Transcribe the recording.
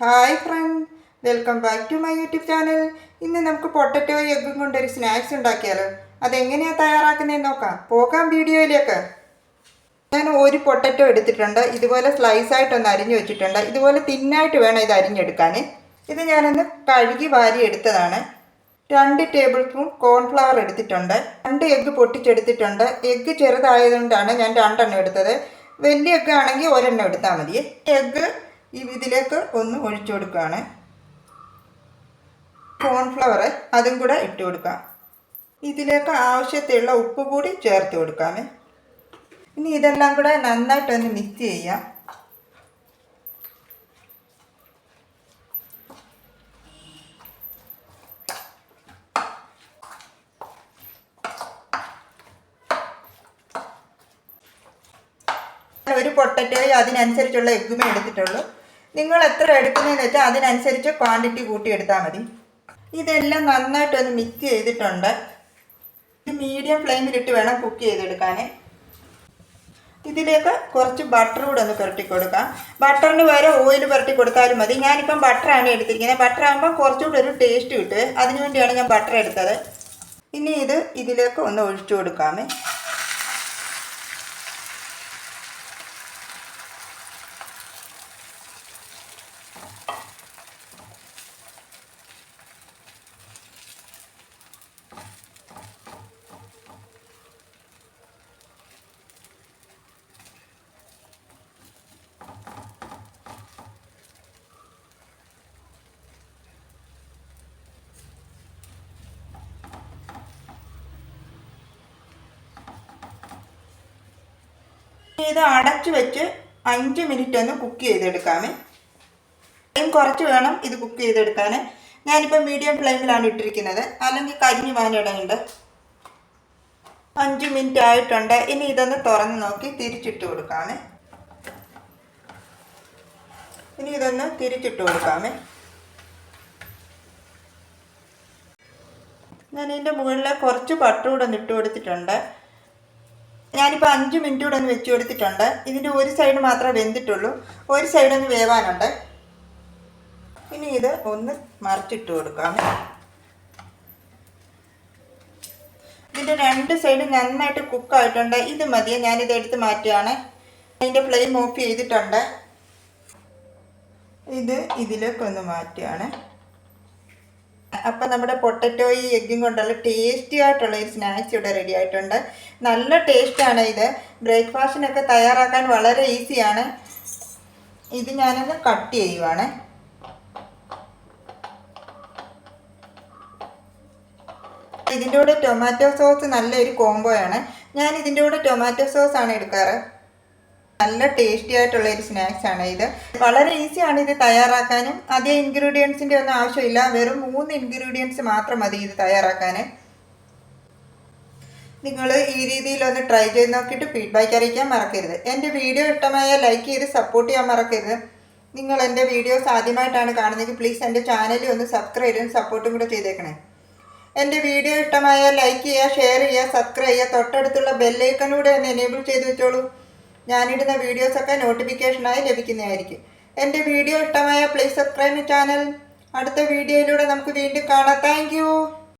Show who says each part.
Speaker 1: Hi friend welcome back to my YouTube channel ഇന്ന് നമുക്ക് potato എഗ്ഗും കൊണ്ടൊരു സ്നാക്സ് ഉണ്ടാക്കിയാലോ? അതെങ്ങനെയാണ് തയ്യാറാക്കുന്നതെന്ന് നോക്കാം. പോകാം വീഡിയോയിലേക്ക്. ഞാൻ ഒരു പൊട്ടറ്റോ എടുത്തിട്ടുണ്ട്. ഇതുപോലെ സ്ലൈസ് ആയിട്ടൊന്ന് അരിഞ്ഞു വെച്ചിട്ടുണ്ട്. ഇതുപോലെ തിന്നായിട്ട് വേണം ഇത് അരിഞ്ഞെടുക്കാൻ. ഇത് ഞാനൊന്ന് കഴുകി വാരി എടുത്തതാണ്. രണ്ട് ടേബിൾ സ്പൂൺ കോൺഫ്ലവർ എടുത്തിട്ടുണ്ട്. രണ്ട് എഗ്ഗ് പൊട്ടിച്ചെടുത്തിട്ടുണ്ട്. എഗ്ഗ് ചെറുതായതുകൊണ്ടാണ് ഞാൻ രണ്ടെണ്ണം എടുത്തത്. വലിയ എഗ്ഗ് ആണെങ്കിൽ ഒരെണ്ണം എടുത്താൽ മതി. എഗ്ഗ് ഇതിലേക്ക് ഒന്ന് ഒഴിച്ചു കൊടുക്കുകയാണ്. കോൺഫ്ലവർ അതും കൂടെ ഇട്ട് കൊടുക്കാം ഇതിലേക്ക് ആവശ്യത്തിലുള്ള ഉപ്പ് കൂടി ചേർത്ത് കൊടുക്കാമേ ഇനി ഇതെല്ലാം കൂടെ നന്നായിട്ടൊന്ന് മിക്സ് ചെയ്യാം ഒരു പൊട്ടറ്റോയും അതിനനുസരിച്ചുള്ള എഗ്ഗുമേ എടുത്തിട്ടുള്ളൂ. നിങ്ങൾ എത്ര എടുക്കുന്നതെന്ന് വെച്ചാൽ അതിനനുസരിച്ച് ക്വാണ്ടിറ്റി കൂട്ടി എടുത്താൽ മതി. ഇതെല്ലാം നന്നായിട്ടൊന്ന് മിക്സ് ചെയ്തിട്ടുണ്ട്. മീഡിയം ഫ്ലെയിമിലിട്ട് വേണം കുക്ക് ചെയ്തെടുക്കാൻ ഇതിലേക്ക് കുറച്ച് ബട്ടർ കൂടെ ഒന്ന് പുരട്ടി കൊടുക്കാം. ബട്ടറിന് വരെ ഓയിൽ പുരട്ടി കൊടുത്താലും മതി. ഞാനിപ്പം ബട്ടറാണ് എടുത്തിരിക്കുന്നത്. ബട്ടർ ആകുമ്പോൾ കുറച്ചുകൂടെ ഒരു ടേസ്റ്റ് കിട്ടും. അതിനുവേണ്ടിയാണ് ഞാൻ ബട്ടർ എടുത്തത്. ഇനി ഇത് ഇതിലേക്ക് ഒന്ന് ഒഴിച്ചു കൊടുക്കാമേ. ഇത് അടച്ചു വെച്ച് അഞ്ച് മിനിറ്റ് ഒന്ന് കുക്ക് ചെയ്തെടുക്കാമേ. ടൈം കുറച്ച് വേണം ഇത് കുക്ക് ചെയ്തെടുക്കാൻ. ഞാനിപ്പോൾ മീഡിയം ഫ്ലെയിമിലാണ് ഇട്ടിരിക്കുന്നത്. അല്ലെങ്കിൽ കരിഞ്ഞു വാനിടയുണ്ട് അഞ്ച് മിനിറ്റ് ആയിട്ടുണ്ട്. ഇനി ഇതൊന്ന് തുറന്ന് നോക്കി തിരിച്ചിട്ട് കൊടുക്കാമേ. ഇനി ഇതൊന്ന് തിരിച്ചിട്ട് കൊടുക്കാമേ. ഞാൻ ഇതിന്റെ മുകളിൽ കുറച്ച് പട്ടുകൂടെ ഇട്ട് കൊടുത്തിട്ടുണ്ട്. ഞാനിപ്പോൾ അഞ്ച് മിനിറ്റ് കൂടെ ഒന്ന് വെച്ച് കൊടുത്തിട്ടുണ്ട്. ഇതിന്റെ ഒരു സൈഡ് മാത്രമേ വെന്തിട്ടുള്ളൂ. ഒരു സൈഡ് ഒന്ന് വേവാനുണ്ട്. ഇനി ഇത് ഒന്ന് മറിച്ചിട്ട് കൊടുക്കാം. ഇതിന്റെ രണ്ട് സൈഡ് നന്നായിട്ട് കുക്കായിട്ടുണ്ട് ഇത് മതിയെ ഞാനിത് എടുത്ത് മാറ്റുകയാണ്. അതിന്റെ ഫ്ലെയിം ഓഫ് ചെയ്തിട്ടുണ്ട്. ഇത് ഇതിലേക്കൊന്ന് മാറ്റുകയാണ്. അപ്പം നമ്മുടെ പൊട്ടറ്റോയും എഗ്ഗും കൊണ്ടുള്ള ടേസ്റ്റി ആയിട്ടുള്ള ഒരു സ്നാക്സ് ഇവിടെ റെഡി ആയിട്ടുണ്ട്. നല്ല ടേസ്റ്റാണ് ഇത്. ബ്രേക്ക്ഫാസ്റ്റിനൊക്കെ തയ്യാറാക്കാൻ വളരെ ഈസിയാണ് ഇത് ഞാനൊന്ന് കട്ട് ചെയ്യുവാണ്. ഇതിന്റെ കൂടെ ടൊമാറ്റോ സോസ് നല്ലൊരു കോംബോയാണ് ഞാൻ ഇതിന്റെ കൂടെ ടൊമാറ്റോ സോസ് ആണ് എടുക്കാറ്. നല്ല ടേസ്റ്റി ആയിട്ടുള്ള ഒരു സ്നാക്സ് ആണ് ഇത്. വളരെ ഈസിയാണ് ഇത് തയ്യാറാക്കാനും. അതേ ഇൻഗ്രീഡിയൻസിന്റെ ഒന്നും ആവശ്യമില്ല. വെറും മൂന്ന് ഇൻഗ്രീഡിയൻസ് മാത്രം മതി ഇത് തയ്യാറാക്കാൻ നിങ്ങൾ ഈ രീതിയിൽ ഒന്ന് ട്രൈ ചെയ്ത് നോക്കിയിട്ട് ഫീഡ്ബാക്ക് അറിയിക്കാൻ മറക്കരുത്. എന്റെ വീഡിയോ ഇഷ്ടമായ ലൈക്ക് ചെയ്ത് സപ്പോർട്ട് ചെയ്യാൻ മറക്കരുത്. നിങ്ങൾ എന്റെ വീഡിയോസ് ആദ്യമായിട്ടാണ് കാണുന്നതെങ്കിൽ പ്ലീസ് എന്റെ ചാനലിൽ ഒന്ന് സബ്സ്ക്രൈബ് ചെയ്തും സപ്പോർട്ടും കൂടെ ചെയ്തേക്കണേ. എന്റെ വീഡിയോ ഇഷ്ടമായ ലൈക്ക് ചെയ്യുക ഷെയർ ചെയ്യുക സബ്സ്ക്രൈബ് ചെയ്യുക. തൊട്ടടുത്തുള്ള ബെല്ലൈക്കൺ കൂടെ ഒന്ന് എനേബിൾ ചെയ്ത് വെച്ചോളൂ. ഞാനിടുന്ന വീഡിയോസൊക്കെ നോട്ടിഫിക്കേഷനായി ലഭിക്കുന്നതായിരിക്കും. എന്റെ വീഡിയോ ഇഷ്ടമായ പ്ലീസ് സബ്സ്ക്രൈബ് ചാനൽ. അടുത്ത വീഡിയോയിലൂടെ നമുക്ക് വീണ്ടും കാണാം. താങ്ക്